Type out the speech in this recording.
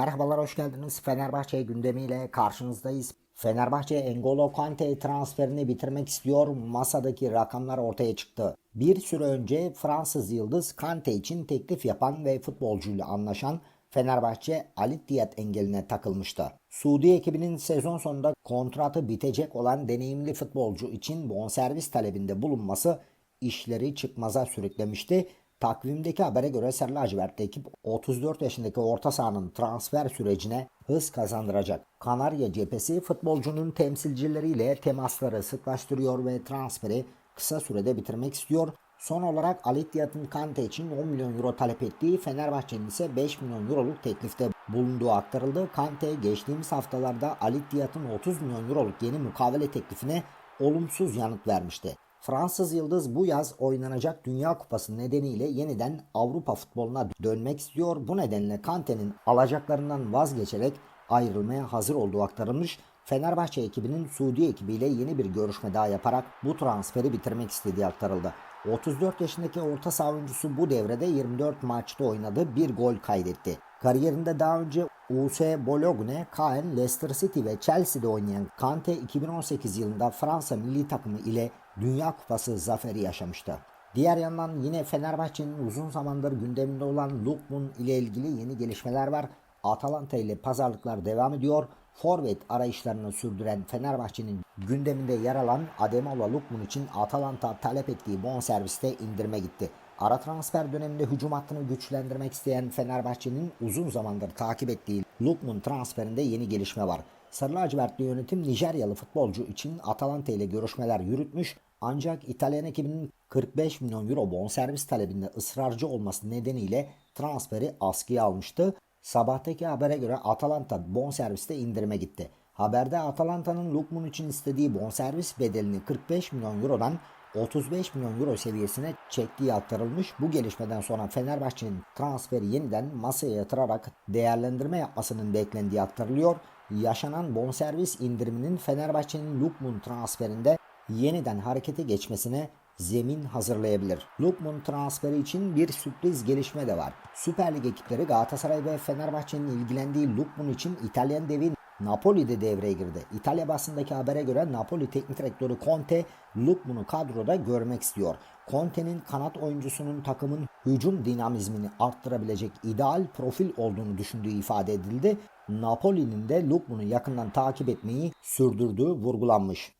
Merhabalar hoş geldiniz. Fenerbahçe gündemiyle karşınızdayız. Fenerbahçe Engolo Kante transferini bitirmek istiyor. Masadaki rakamlar ortaya çıktı. Bir süre önce Fransız yıldız Kante için teklif yapan ve futbolcuyla anlaşan Fenerbahçe Ali Diyat engeline takılmıştı. Suudi ekibinin sezon sonunda kontratı bitecek olan deneyimli futbolcu için bonservis talebinde bulunması işleri çıkmaza sürüklemişti. Takvimdeki habere göre Sarı Lacivertli ekip 34 yaşındaki orta sahanın transfer sürecine hız kazandıracak. Kanarya cephesi futbolcunun temsilcileriyle temasları sıklaştırıyor ve transferi kısa sürede bitirmek istiyor. Son olarak Ali Ittihad'ın Kante için 10 milyon euro talep ettiği Fenerbahçe'nin ise 5 milyon euroluk teklifte bulunduğu aktarıldı. Kante geçtiğimiz haftalarda Ali Ittihad'ın 30 milyon euroluk yeni mukavele teklifine olumsuz yanıt vermişti. Fransız Yıldız bu yaz oynanacak Dünya Kupası nedeniyle yeniden Avrupa futboluna dönmek istiyor. Bu nedenle Kante'nin alacaklarından vazgeçerek ayrılmaya hazır olduğu aktarılmış. Fenerbahçe ekibinin Suudi ekibiyle yeni bir görüşme daha yaparak bu transferi bitirmek istediği aktarıldı. 34 yaşındaki orta saha oyuncusu bu devrede 24 maçta oynadı, bir gol kaydetti. Kariyerinde daha önce US Bologna, Caen, Leicester City ve Chelsea'de oynayan Kante 2018 yılında Fransa milli takımı ile Dünya Kupası zaferi yaşamıştı. Diğer yandan yine Fenerbahçe'nin uzun zamandır gündeminde olan Lukman ile ilgili yeni gelişmeler var. Atalanta ile pazarlıklar devam ediyor. Forvet arayışlarını sürdüren Fenerbahçe'nin gündeminde yer alan Ademola Lukman için Atalanta talep ettiği bonserviste indirme gitti. Ara transfer döneminde hücum hattını güçlendirmek isteyen Fenerbahçe'nin uzun zamandır takip ettiği Lukman transferinde yeni gelişme var. Sarı lacivertli yönetim Nijeryalı futbolcu için Atalanta ile görüşmeler yürütmüş ancak İtalyan ekibinin 45 milyon euro bonservis talebinde ısrarcı olması nedeniyle transferi askıya almıştı. Sabahtaki habere göre Atalanta bonserviste indirime gitti. Haberde Atalanta'nın Lukman için istediği bonservis bedelini 45 milyon eurodan 35 milyon euro seviyesine çektiği aktarılmış. Bu gelişmeden sonra Fenerbahçe'nin transferi yeniden masaya yatırarak değerlendirme yapmasının beklendiği aktarılıyor. Yaşanan bonservis indiriminin Fenerbahçe'nin Lukman transferinde yeniden harekete geçmesine zemin hazırlayabilir. Lukman transferi için bir sürpriz gelişme de var. Süper Lig ekipleri Galatasaray ve Fenerbahçe'nin ilgilendiği Lukman için İtalyan devi Napoli'de devreye girdi. İtalya basındaki habere göre Napoli teknik direktörü Conte Lukman'ı kadroda görmek istiyor. Conte'nin kanat oyuncusunun takımın hücum dinamizmini arttırabilecek ideal profil olduğunu düşündüğü ifade edildi. Napoli'nin de Lukman'ı yakından takip etmeyi sürdürdüğü vurgulanmış.